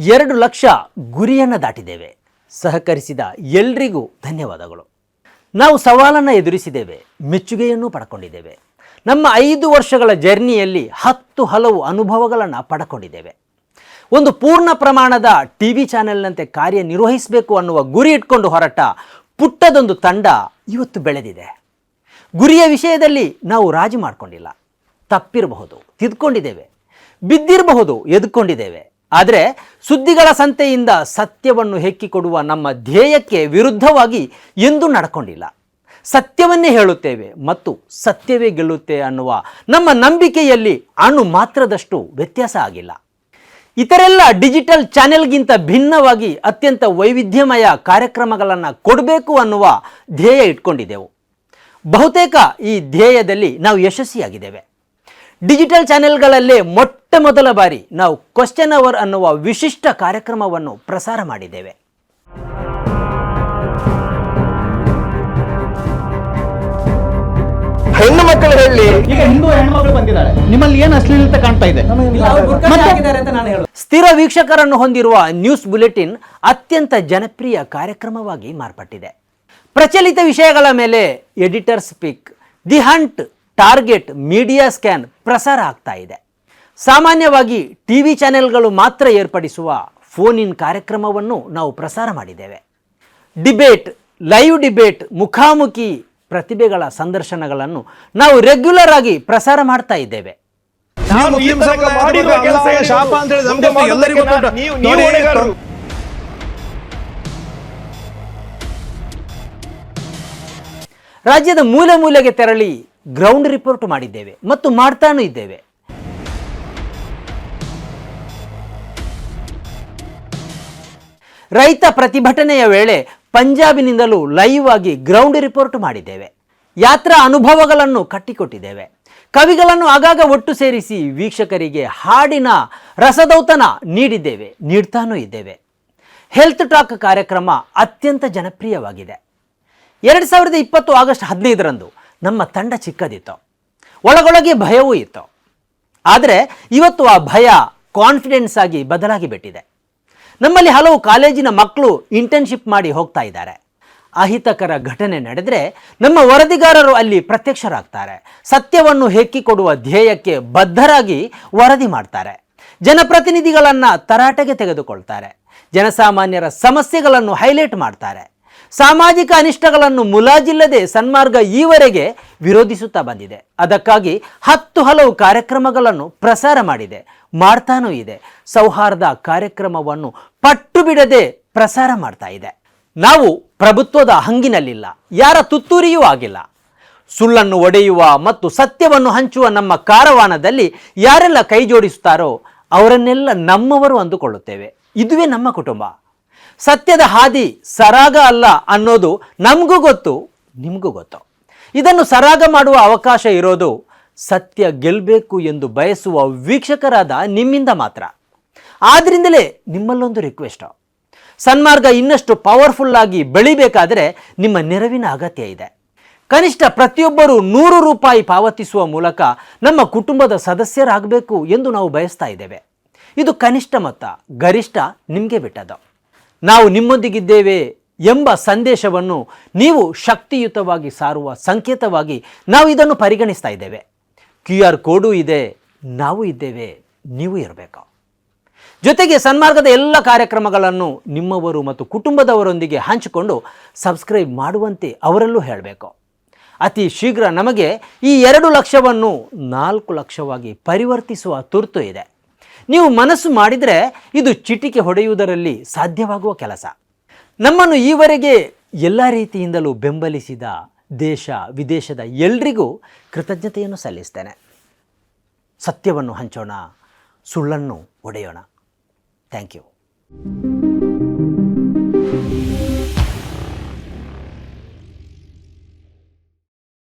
ಎರಡು ಲಕ್ಷ ಗುರಿಯನ್ನು ದಾಟಿದ್ದೇವೆ. ಸಹಕರಿಸಿದ ಎಲ್ರಿಗೂ ಧನ್ಯವಾದಗಳು. ನಾವು ಸವಾಲನ್ನು ಎದುರಿಸಿದ್ದೇವೆ, ಮೆಚ್ಚುಗೆಯನ್ನು ಪಡ್ಕೊಂಡಿದ್ದೇವೆ. ನಮ್ಮ ಐದು ವರ್ಷಗಳ ಜರ್ನಿಯಲ್ಲಿ ಹತ್ತು ಹಲವು ಅನುಭವಗಳನ್ನು ಪಡ್ಕೊಂಡಿದ್ದೇವೆ. ಒಂದು ಪೂರ್ಣ ಪ್ರಮಾಣದ ಟಿ ವಿ ಚಾನೆಲ್ನಂತೆ ಕಾರ್ಯನಿರ್ವಹಿಸಬೇಕು ಅನ್ನುವ ಗುರಿ ಇಟ್ಕೊಂಡು ಹೊರಟ ಪುಟ್ಟದೊಂದು ತಂಡ ಇವತ್ತು ಬೆಳೆದಿದೆ. ಗುರಿಯ ವಿಷಯದಲ್ಲಿ ನಾವು ರಾಜಿ ಮಾಡಿಕೊಂಡಿಲ್ಲ. ತಪ್ಪಿರಬಹುದು, ತಿದ್ಕೊಂಡಿದ್ದೇವೆ. ಬಿದ್ದಿರಬಹುದು, ಎದ್ಕೊಂಡಿದ್ದೇವೆ. ಆದರೆ ಸುದ್ದಿಗಳ ಸಂತೆಯಿಂದ ಸತ್ಯವನ್ನು ಹೆಕ್ಕಿಕೊಡುವ ನಮ್ಮ ಧ್ಯೇಯಕ್ಕೆ ವಿರುದ್ಧವಾಗಿ ಎಂದೂ ನಡ್ಕೊಂಡಿಲ್ಲ. ಸತ್ಯವನ್ನೇ ಹೇಳುತ್ತೇವೆ ಮತ್ತು ಸತ್ಯವೇ ಗೆಲ್ಲುತ್ತೆ ಅನ್ನುವ ನಮ್ಮ ನಂಬಿಕೆಯಲ್ಲಿ ಅಣು ಮಾತ್ರದಷ್ಟು ವ್ಯತ್ಯಾಸ ಆಗಿಲ್ಲ. ಇತರೆಲ್ಲ ಡಿಜಿಟಲ್ ಚಾನೆಲ್ಗಿಂತ ಭಿನ್ನವಾಗಿ ಅತ್ಯಂತ ವೈವಿಧ್ಯಮಯ ಕಾರ್ಯಕ್ರಮಗಳನ್ನು ಕೊಡಬೇಕು ಅನ್ನುವ ಧ್ಯೇಯ ಇಟ್ಕೊಂಡಿದ್ದೆವು. ಬಹುತೇಕ ಈ ಧ್ಯೇಯದಲ್ಲಿ ನಾವು ಯಶಸ್ವಿಯಾಗಿದ್ದೇವೆ. ಡಿಜಿಟಲ್ ಚಾನೆಲ್ಗಳಲ್ಲಿ ಮೊಟ್ಟ ಮೊದಲ ಬಾರಿ ನಾವು ಕ್ವಶನ್ ಅವರ್ ಅನ್ನುವ ವಿಶಿಷ್ಟ ಕಾರ್ಯಕ್ರಮವನ್ನು ಪ್ರಸಾರ ಮಾಡಿದ್ದೇವೆ. ಹೆಣ್ಣು ಮಕ್ಕಳು ಹೇಳಿ. ಈಗ ಹಿಂದೂ ಹೆಣ್ಮಗಳು ಬಂದಿದ್ದಾರೆ. ನಿಮ್ಮಲ್ಲಿ ಏನು ಅಶ್ಲೀಲತೆ ಕಾಣ್ತಾ ಇದೆ? ಸ್ಥಿರ ವೀಕ್ಷಕರನ್ನು ಹೊಂದಿರುವ ನ್ಯೂಸ್ ಬುಲೆಟಿನ್ ಅತ್ಯಂತ ಜನಪ್ರಿಯ ಕಾರ್ಯಕ್ರಮವಾಗಿ ಮಾರ್ಪಟ್ಟಿದೆ. ಪ್ರಚಲಿತ ವಿಷಯಗಳ ಮೇಲೆ editor speak the hunt target media scan ಪ್ರಸಾರ ಆಗ್ತಾ ಇದೆ. ಸಾಮಾನ್ಯವಾಗಿ ಟಿ ವಿ ಚಾನೆಲ್ಗಳು ಮಾತ್ರ ಏರ್ಪಡಿಸುವ ಫೋನ್ ಇನ್ ಕಾರ್ಯಕ್ರಮವನ್ನು ನಾವು ಪ್ರಸಾರ ಮಾಡಿದ್ದೇವೆ. ಡಿಬೇಟ್ ಲೈವ್ ಡಿಬೇಟ್ ಮುಖಾಮುಖಿ ಪ್ರತಿಭೆಗಳ ಸಂದರ್ಶನಗಳನ್ನು ನಾವು ರೆಗ್ಯುಲರ್ ಆಗಿ ಪ್ರಸಾರ ಮಾಡ್ತಾ ಇದ್ದೇವೆ. ನಾವು ಮುಸ್ಲಿಂ ಸಮುದಾಯ ಮಾಡಿರುವ ಕೆಲಸ ಶಾಪ ಅಂತ ಹೇಳಿ ರಾಜ್ಯದ ಮೂಲೆ ಮೂಲೆಗೆ ತೆರಳಿ ಗ್ರೌಂಡ್ ರಿಪೋರ್ಟ್ ಮಾಡಿದ್ದೇವೆ ಮತ್ತು ಮಾಡ್ತಾನೂ ಇದ್ದೇವೆ. ರೈತ ಪ್ರತಿಭಟನೆಯ ವೇಳೆ ಪಂಜಾಬಿನಿಂದಲೂ ಲೈವ್ ಆಗಿ ಗ್ರೌಂಡ್ ರಿಪೋರ್ಟ್ ಮಾಡಿದ್ದೇವೆ. ಯಾತ್ರಾ ಅನುಭವಗಳನ್ನು ಕಟ್ಟಿಕೊಟ್ಟಿದ್ದೇವೆ. ಕವಿಗಳನ್ನು ಆಗಾಗ ಒಟ್ಟು ಸೇರಿಸಿ ವೀಕ್ಷಕರಿಗೆ ಹಾಡಿನ ರಸದೌತನ ನೀಡಿದ್ದೇವೆ, ನೀಡ್ತಾನೂ ಇದ್ದೇವೆ. ಹೆಲ್ತ್ ಟಾಕ್ ಕಾರ್ಯಕ್ರಮ ಅತ್ಯಂತ ಜನಪ್ರಿಯವಾಗಿದೆ. ಎರಡು ಸಾವಿರದ ಇಪ್ಪತ್ತು ಆಗಸ್ಟ್ ಹದಿನೈದರಂದು ನಮ್ಮ ತಂಡ ಚಿಕ್ಕದಿತ್ತು. ಒಳಗೊಳಗೆ ಭಯವೂ ಇತ್ತು. ಆದರೆ ಇವತ್ತು ಆ ಭಯ ಕಾನ್ಫಿಡೆನ್ಸ್ ಆಗಿ ಬದಲಾಗಿ ಬಿಟ್ಟಿದೆ. ನಮ್ಮಲ್ಲಿ ಹಲವು ಕಾಲೇಜಿನ ಮಕ್ಕಳು ಇಂಟರ್ನ್ಶಿಪ್ ಮಾಡಿ ಹೋಗ್ತಾ ಇದ್ದಾರೆ. ಅಹಿತಕರ ಘಟನೆ ನಡೆದರೆ ನಮ್ಮ ವರದಿಗಾರರು ಅಲ್ಲಿ ಪ್ರತ್ಯಕ್ಷರಾಗ್ತಾರೆ. ಸತ್ಯವನ್ನು ಹೆಕ್ಕಿಕೊಡುವ ಧ್ಯೇಯಕ್ಕೆ ಬದ್ಧರಾಗಿ ವರದಿ ಮಾಡ್ತಾರೆ. ಜನಪ್ರತಿನಿಧಿಗಳನ್ನು ತರಾಟೆಗೆ ತೆಗೆದುಕೊಳ್ತಾರೆ. ಜನಸಾಮಾನ್ಯರ ಸಮಸ್ಯೆಗಳನ್ನು ಹೈಲೈಟ್ ಮಾಡ್ತಾರೆ. ಸಾಮಾಜಿಕ ಅನಿಷ್ಟಗಳನ್ನು ಮುಲಾಜಿಲ್ಲದೆ ಸನ್ಮಾರ್ಗ ಈವರೆಗೆ ವಿರೋಧಿಸುತ್ತಾ ಬಂದಿದೆ. ಅದಕ್ಕಾಗಿ ಹತ್ತು ಹಲವು ಕಾರ್ಯಕ್ರಮಗಳನ್ನು ಪ್ರಸಾರ ಮಾಡಿದೆ. ಮಾಡ್ತಾನೂ ಇದೆ. ಸೌಹಾರ್ದ ಕಾರ್ಯಕ್ರಮವನ್ನು ಪಟ್ಟು ಬಿಡದೆ ಪ್ರಸಾರ ಮಾಡ್ತಾ ಇದೆ. ನಾವು ಪ್ರಭುತ್ವದ ಹಂಗಿನಲ್ಲಿಲ್ಲ. ಯಾರ ತುತ್ತೂರಿಯೂ ಆಗಿಲ್ಲ. ಸುಳ್ಳನ್ನು ಒಡೆಯುವ ಮತ್ತು ಸತ್ಯವನ್ನು ಹಂಚುವ ನಮ್ಮ ಕಾರವಾನದಲ್ಲಿ ಯಾರೆಲ್ಲ ಕೈ ಜೋಡಿಸುತ್ತಾರೋ ಅವರನ್ನೆಲ್ಲ ನಮ್ಮವರು ಅಂದುಕೊಳ್ಳುತ್ತೇವೆ. ಇದುವೇ ನಮ್ಮ ಕುಟುಂಬ. ಸತ್ಯದ ಹಾದಿ ಸರಾಗ ಅಲ್ಲ ಅನ್ನೋದು ನಮಗೂ ಗೊತ್ತು, ನಿಮಗೂ ಗೊತ್ತು. ಇದನ್ನು ಸರಾಗ ಮಾಡುವ ಅವಕಾಶ ಇರೋದು ಸತ್ಯ ಗೆಲ್ಲಬೇಕು ಎಂದು ಬಯಸುವ ವೀಕ್ಷಕರಾದ ನಿಮ್ಮಿಂದ ಮಾತ್ರ. ಆದ್ದರಿಂದಲೇ ನಿಮ್ಮಲ್ಲೊಂದು ರಿಕ್ವೆಸ್ಟು ಸನ್ಮಾರ್ಗ ಇನ್ನಷ್ಟು ಪವರ್ಫುಲ್ ಆಗಿ ಬೆಳಿಬೇಕಾದರೆ ನಿಮ್ಮ ನೆರವಿನ ಅಗತ್ಯ ಇದೆ. ಕನಿಷ್ಠ ಪ್ರತಿಯೊಬ್ಬರೂ ನೂರು ರೂಪಾಯಿ ಪಾವತಿಸುವ ಮೂಲಕ ನಮ್ಮ ಕುಟುಂಬದ ಸದಸ್ಯರಾಗಬೇಕು ಎಂದು ನಾವು ಬಯಸ್ತಾ ಇದ್ದೇವೆ. ಇದು ಕನಿಷ್ಠ ಮೊತ್ತ, ಗರಿಷ್ಠ ನಿಮಗೆ ಬಿಟ್ಟದ್ದು. ನಾವು ನಿಮ್ಮೊಂದಿಗಿದ್ದೇವೆ ಎಂಬ ಸಂದೇಶವನ್ನು ನೀವು ಶಕ್ತಿಯುತವಾಗಿ ಸಾರುವ ಸಂಕೇತವಾಗಿ ನಾವು ಇದನ್ನು ಪರಿಗಣಿಸ್ತಾ ಇದ್ದೇವೆ. ಕ್ಯೂ ಆರ್ ಕೋಡು ಇದೆ, ನಾವು ಇದ್ದೇವೆ, ನೀವು ಇರಬೇಕು. ಜೊತೆಗೆ ಸನ್ಮಾರ್ಗದ ಎಲ್ಲ ಕಾರ್ಯಕ್ರಮಗಳನ್ನು ನಿಮ್ಮವರು ಮತ್ತು ಕುಟುಂಬದವರೊಂದಿಗೆ ಹಂಚಿಕೊಂಡು ಸಬ್ಸ್ಕ್ರೈಬ್ ಮಾಡುವಂತೆ ಅವರಲ್ಲೂ ಹೇಳಬೇಕು. ಅತಿ ಶೀಘ್ರ ನಮಗೆ ಈ ಎರಡು ಲಕ್ಷವನ್ನು ನಾಲ್ಕು ಲಕ್ಷವಾಗಿ ಪರಿವರ್ತಿಸುವ ತುರ್ತು ಇದೆ. ನೀವು ಮನಸ್ಸು ಮಾಡಿದರೆ ಇದು ಚಿಟಿಕೆ ಹೊಡೆಯುವುದರಲ್ಲಿ ಸಾಧ್ಯವಾಗುವ ಕೆಲಸ. ನಮ್ಮನ್ನು ಈವರೆಗೆ ಎಲ್ಲ ರೀತಿಯಿಂದಲೂ ಬೆಂಬಲಿಸಿದ ದೇಶ, ವಿದೇಶದ ಎಲ್ರಿಗೂ ಕೃತಜ್ಞತೆಯನ್ನು ಸಲ್ಲಿಸ್ತೇನೆ. ಸತ್ಯವನ್ನು ಹಂಚೋಣ, ಸುಳ್ಳನ್ನು ಒಡೆಯೋಣ. Thank you